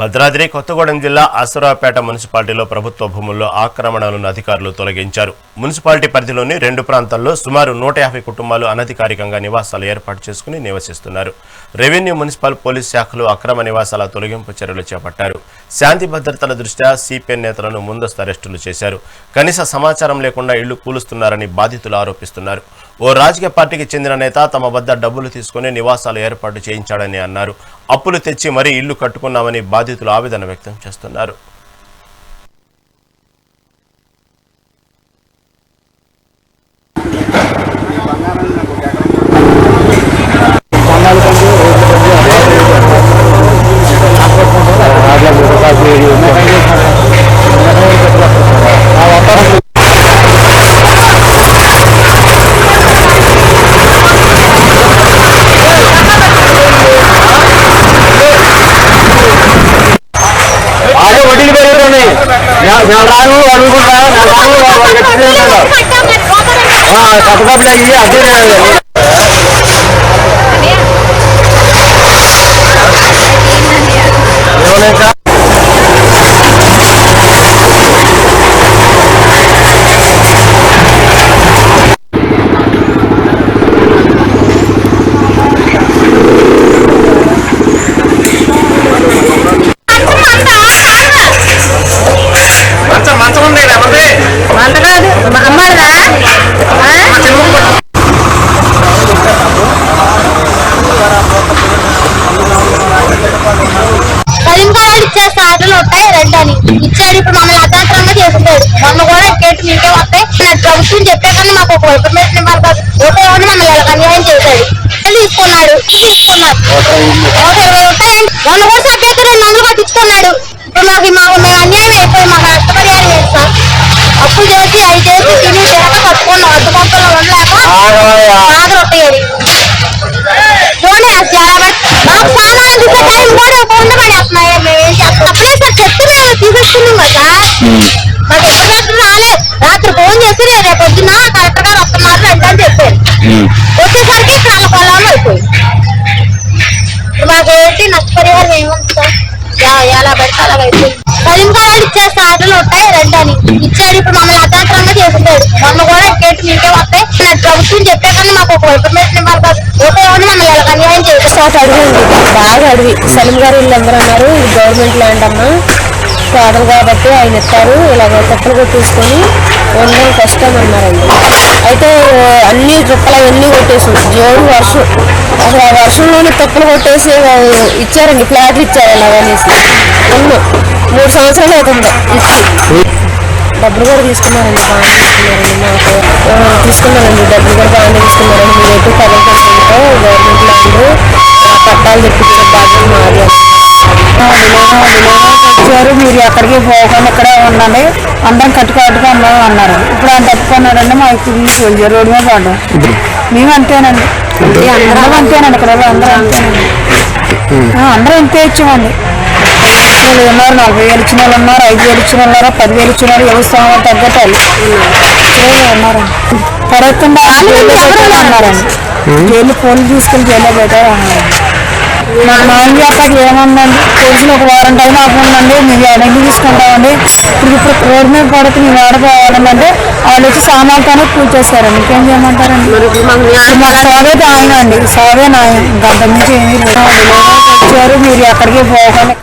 భద్రాద్రి కొత్తగూడెం జిల్లా అసురాపేట మున్సిపాలిటీలో ప్రభుత్వ భూముల్లో ఆక్రమణలను అధికారులు తొలగించారు. మున్సిపాలిటీ పరిధిలోని రెండు ప్రాంతాల్లో సుమారు నూట యాభై కుటుంబాలు అనధికారికంగా నివాసాలు ఏర్పాటు చేసుకుని నివసిస్తున్నారు. రెవెన్యూ మున్సిపల్ పోలీస్ శాఖలు అక్రమ నివాసాల తొలగింపు చర్యలు చేపట్టారు. శాంతి భద్రతల దృష్ట్యా సిపిఎన్ నేతలను ముందస్తు అరెస్టులు చేశారు. కనీస సమాచారం లేకుండా ఇళ్ళు కూలుస్తున్నారని బాధితులు ఆరోపిస్తున్నారు. ఓ రాజకీయ పార్టీకి చెందిన నేత తమ వద్ద డబ్బులు తీసుకుని నివాసాలు ఏర్పాటు చేయించాడని అన్నారు. అప్పులు తెచ్చి మరీ ఇల్లు కట్టుకున్నామని బాధితులు ఆవేదన వ్యక్తం చేస్తున్నారు. నేను రాను అనుకుంటా ఇవి అర్థం లేదు ఏమన్నా ఇచ్చే ఇచ్చేస్తా వస్తాయి ఉంటాయి అని. ఇచ్చాడు ఇప్పుడు మమ్మల్ని అర్ధాంతరంగా చేస్తున్నాడు. మమ్మల్ని కూడా కేటు మీకే వస్తాయి. నేను ప్రభుత్వం చెప్పే కానీ మాకు ఒక ఇన్ఫర్మేషన్ ఇవ్వాలి కాదు. ఓకే ఏమన్నా మమ్మల్ని ఎలా అన్యాయం చేశాడు? తీసుకున్నాడు. తీసుకున్నాడు. తీసుకున్నారు ఒక ఇరవై ఉంటాయండి మొన్న కూడా సభ్యత రెండు వందలు కట్టించుకున్నాడు. ఇప్పుడు మాకు మాకు మేము అన్యాయం అయిపోయి మాకు నష్టపరిహారం చేస్తాం. అప్పులు చేసి అవి చేసి తిని తినక కట్టుకున్నాం. అర్థ పంపలు ఉండలేక ఆగవయ్యా. బాధలు ఉంటాయి పోనీ అసలు అలా మాకు సామాన్లు చూసే టైం కూడా ఫోన్లో పడేస్తున్నాయి మేము ఏం చేస్తాం అప్పుడే సార్ చెప్తే తీసేసుకున్నాం కదా రాలే రాత్రి ఫోన్ చేసి రేపు పొద్దున కలెక్టర్ గారు వస్తున్నారు రండి అని చెప్పారు. వచ్చేసరికి ఇక్కడ వాళ్ళ పొలం అయిపోయింది మాకు ఏంటి నష్టపరిహారం ఏముంది సార్? యా- ఎలా పడితే అలాగ అయిపోయింది. కరీంకాలాలు ఇచ్చేస్తా ఆటలు ఉంటాయి రెండు అని. ఇచ్చాడు ఇప్పుడు మమ్మల్ని అర్ధాంతరంగా చేసుకుంటాడు మొన్న కూడా కేటు మీకే వస్తాయి. ప్రభుత్వం చెప్పే కానీ మాకు ఒక ఇన్ఫర్మేషన్ ఇవ్వాలి కాదు ఓకే మమ్మల్ని ఇలా అన్యాయం ఉంది బాగా అడవి సలీం గారు ఇల్లు అందరూ అన్నారు గవర్నమెంట్ ల్యాండ్ అమ్మా. పేదలు కాబట్టి ఆయన ఇస్తారు. ఇలాగ తప్పులు కొట్టేసుకొని ఉండడం కష్టం అన్నారండి. అయితే అన్ని చుక్కలు అవన్నీ కొట్టేసి జోడు వర్షం. అసలు ఆ వర్షంలోనే తప్పులు కొట్టేసి ఇచ్చారండి. ఫ్లాట్లు ఇచ్చారు ఇలాగనేసి ఉన్నాం మూడు సంవత్సరాలు అవుతుంది. ఇచ్చి. డబ్బులు కూడా తీసుకున్నారండి. బాగానే తీసుకున్నారండి. మాకు తీసుకున్నారండి. డబ్బులు కూడా బాగానే తీసుకున్నారండి. మీరు ఎటు పదవి పర్సెంట్ గవర్నమెంట్ ల్యాండ్ పట్టాలు తెప్పించే బాధ్యత మాది. వచ్చారు మీరు ఎక్కడికి పోకుండా ఇక్కడే ఉండండి. అందరం కట్టుకోట్టుగా ఉన్నాం అన్నారు. ఇప్పుడు ఆయన తప్పుకున్నాడండి మా తీసుకెళ్ళి రోడ్డు మీద పడ్డాం. మేము అంతేనండి. అందరం అంతేనండి ఇక్కడ వాళ్ళు అందరూ అంతేనండి. అందరూ ఇంతే ఇచ్చామండి. వాళ్ళు ఉన్నారు నలభై వేలు ఇచ్చిన వాళ్ళు ఉన్నారు ఐదు వేలు ఇచ్చిన వాళ్ళు ఉన్నారు పదివేలు ఇచ్చిన వాళ్ళు ఎవరి స్థానం వాళ్ళు ఉన్నారండి. పడకుండా అన్నారండి జైలు ఫోన్లు తీసుకెళ్ళి జైల్లో పెట్టారు అన్నారండి మా మామయ్య అక్కడికి ఏముందండి తెలిసిన ఒక వారం టైం ఆపండి మేము ఎనక్కి తీసుకుంటామండి? ఇప్పుడు ఇప్పుడు రోడ్డు మీద పడితే మేము ఆడుకోవాలంటే వాళ్ళు వచ్చి సామాన్లతోనే పూజ చేశారండి ఇంకేం చేయమంటారండి? మా సోదే ఆయన అండి సోదే నాయం గంట నుంచి ఏమీ వచ్చారు మీరు ఎక్కడికి పోకుండా